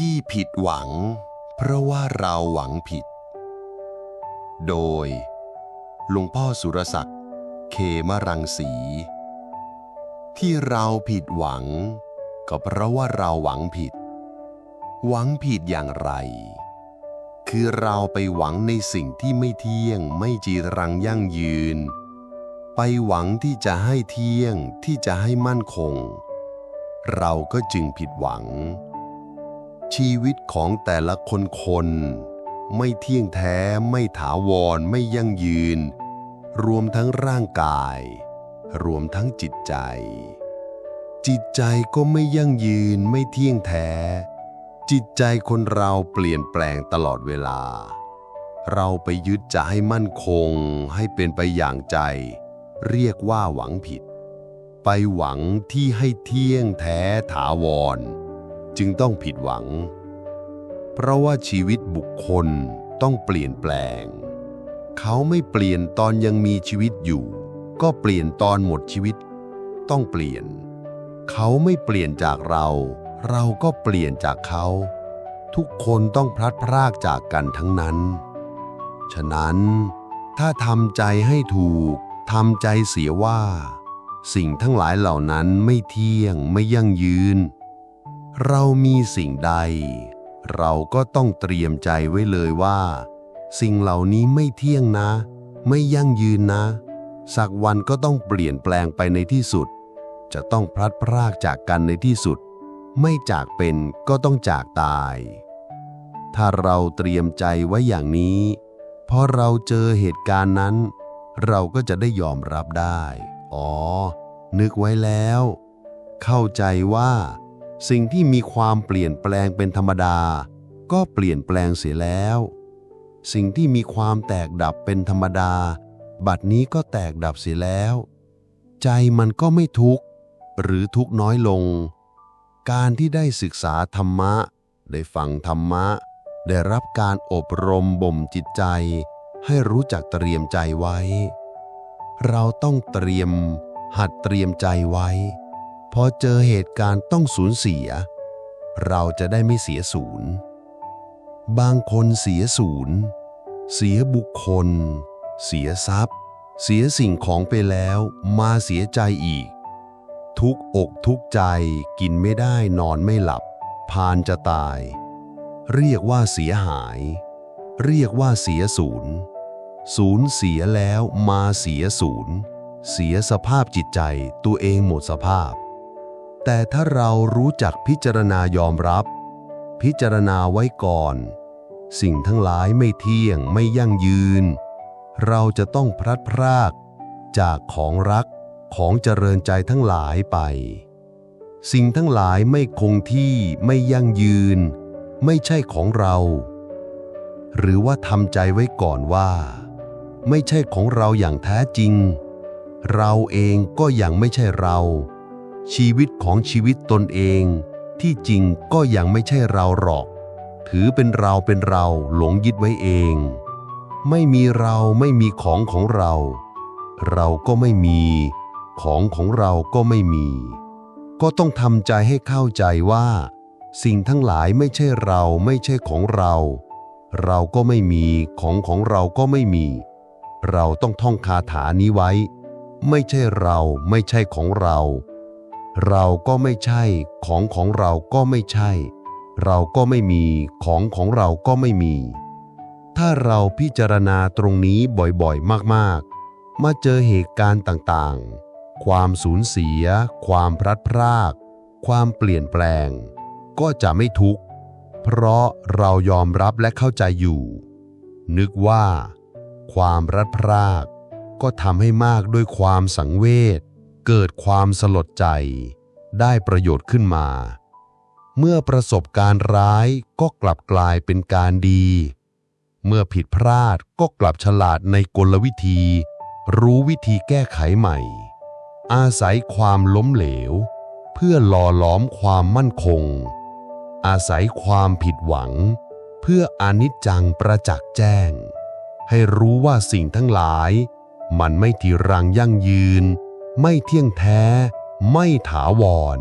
ที่ผิดหวัง เพราะว่าเราหวังผิด โดย หลวงพ่อสุรศักดิ์ เคมรังสี ที่เราผิดหวัง ก็เพราะว่าเราหวังผิด หวังผิดอย่างไร คือเราไปหวังในสิ่งที่ไม่เที่ยงไม่จีรังยั่งยืน ไปหวังที่จะให้เที่ยงที่จะให้มั่นคง เราก็จึงผิดหวัง ชีวิตของแต่ละคนคนไม่เที่ยงแท้ไม่ถาวรไม่ยั่งยืน รวมทั้งร่างกาย รวมทั้งจิตใจ จิตใจก็ไม่ยั่งยืนไม่เที่ยงแท้ จิตใจคนเราเปลี่ยนแปลงตลอดเวลา เราไปยึดจะให้มั่นคงให้เป็นไปอย่างใจ เรียกว่าหวังผิด ไปหวังที่ให้เที่ยงแท้ถาวร จึงต้องผิดหวัง เพราะว่าชีวิตบุคคลต้องเปลี่ยนแปลง เขาไม่เปลี่ยนตอนยังมีชีวิตอยู่ ก็เปลี่ยนตอนหมดชีวิต ต้องเปลี่ยน เขาไม่เปลี่ยนจากเรา เราก็เปลี่ยนจากเขา ทุกคนต้องพลัดพรากจากกันทั้งนั้น ฉะนั้น ถ้าทำใจให้ถูกทำใจเสียว่า สิ่งทั้งหลายเหล่านั้นไม่เที่ยงไม่ยั่งยืน เรามีสิ่งใด เราก็ต้องเตรียมใจไว้เลยว่า สิ่งเหล่านี้ไม่เที่ยงนะ ไม่ยั่งยืนนะ สักวันก็ต้องเปลี่ยนแปลงไปในที่สุด จะต้องพลัดพรากจากกันในที่สุด ไม่จากเป็นก็ต้องจากตาย ถ้าเราเตรียมใจไว้อย่างนี้พอเราเจอเหตุการณ์นั้น เราก็จะได้ยอมรับได้ อ๋อ นึกไว้แล้ว เข้าใจว่า สิ่งที่มีความเปลี่ยนแปลงเป็นธรรมดา ก็เปลี่ยนแปลงเสียแล้ว สิ่งที่มีความแตกดับเป็นธรรมดา บัดนี้ก็แตกดับเสียแล้ว ใจมันก็ไม่ทุกข์ หรือทุกข์น้อยลง การที่ได้ศึกษาธรรมะ ได้ฟังธรรมะ ได้รับการอบรมบ่มจิตใจ ให้รู้จักเตรียมใจไว้ เราต้องเตรียมหัดเตรียมใจไว้ พอเจอเหตุการณ์ต้องสูญเสีย เราจะได้ไม่เสียศูนย์ บางคนเสียศูนย์เสียบุคคล เสียทรัพย์ เสียสิ่งของไปแล้วมาเสียใจอีก ทุกอกทุกใจกินไม่ได้นอนไม่หลับ พานจะตาย เรียกว่าเสียหาย เรียกว่าเสียศูนย์ศูนย์เสียแล้วมาเสียศูนย์เสียสภาพจิตใจตัวเองหมดสภาพ แต่ถ้าเรารู้จักพิจารณายอมรับ พิจารณาไว้ก่อน สิ่งทั้งหลายไม่เที่ยงไม่ยั่งยืน เราจะต้องพลัดพราก จากของรักของเจริญใจทั้งหลายไป สิ่งทั้งหลายไม่คงที่ไม่ยั่งยืน ไม่ใช่ของเรา หรือว่าทำใจไว้ก่อนว่า ไม่ใช่ของเราอย่างแท้จริง เราเองก็ยังไม่ใช่เรา ชีวิตของชีวิตตนเองที่จริงก็ยังไม่ใช่เราหรอก ถือเป็นเราเป็นเราหลงยึดไว้เอง ไม่มีเราไม่มีของของเรา เราก็ไม่มี ของของเราก็ไม่มี ก็ต้องทำใจให้เข้าใจว่า สิ่งทั้งหลายไม่ใช่เราไม่ใช่ของเรา เราก็ไม่มีของของเราก็ไม่มี เราต้องท่องคาถานี้ไว้ ไม่ใช่เราไม่ใช่ของเรา เราก็ไม่ใช่ ของของเราก็ไม่ใช่ เราก็ไม่มีของของเราก็ไม่มี ถ้าเราพิจารณาตรงนี้บ่อยๆ มากๆ มาเจอเหตุการณ์ต่างๆ ความสูญเสีย ความพลัดพราก ความเปลี่ยนแปลง ก็จะไม่ทุกข์ เพราะเรายอมรับและเข้าใจอยู่ นึกว่า ความรัดพราก ก็ทำให้มากด้วยความสังเวช เกิดความสลดใจ ได้ประโยชน์ขึ้นมา เมื่อประสบการณ์ร้ายก็กลับกลายเป็นการดี เมื่อผิดพลาดก็กลับฉลาดในกลวิธี รู้วิธีแก้ไขใหม่ อาศัยความล้มเหลว เพื่อหล่อหลอมความมั่นคง อาศัยความผิดหวัง เพื่ออนิจจังประจักษ์แจ้ง ให้รู้ว่าสิ่งทั้งหลาย มันไม่ทีรังยั่งยืน ไม่เที่ยงแท้ ไม่ถาวร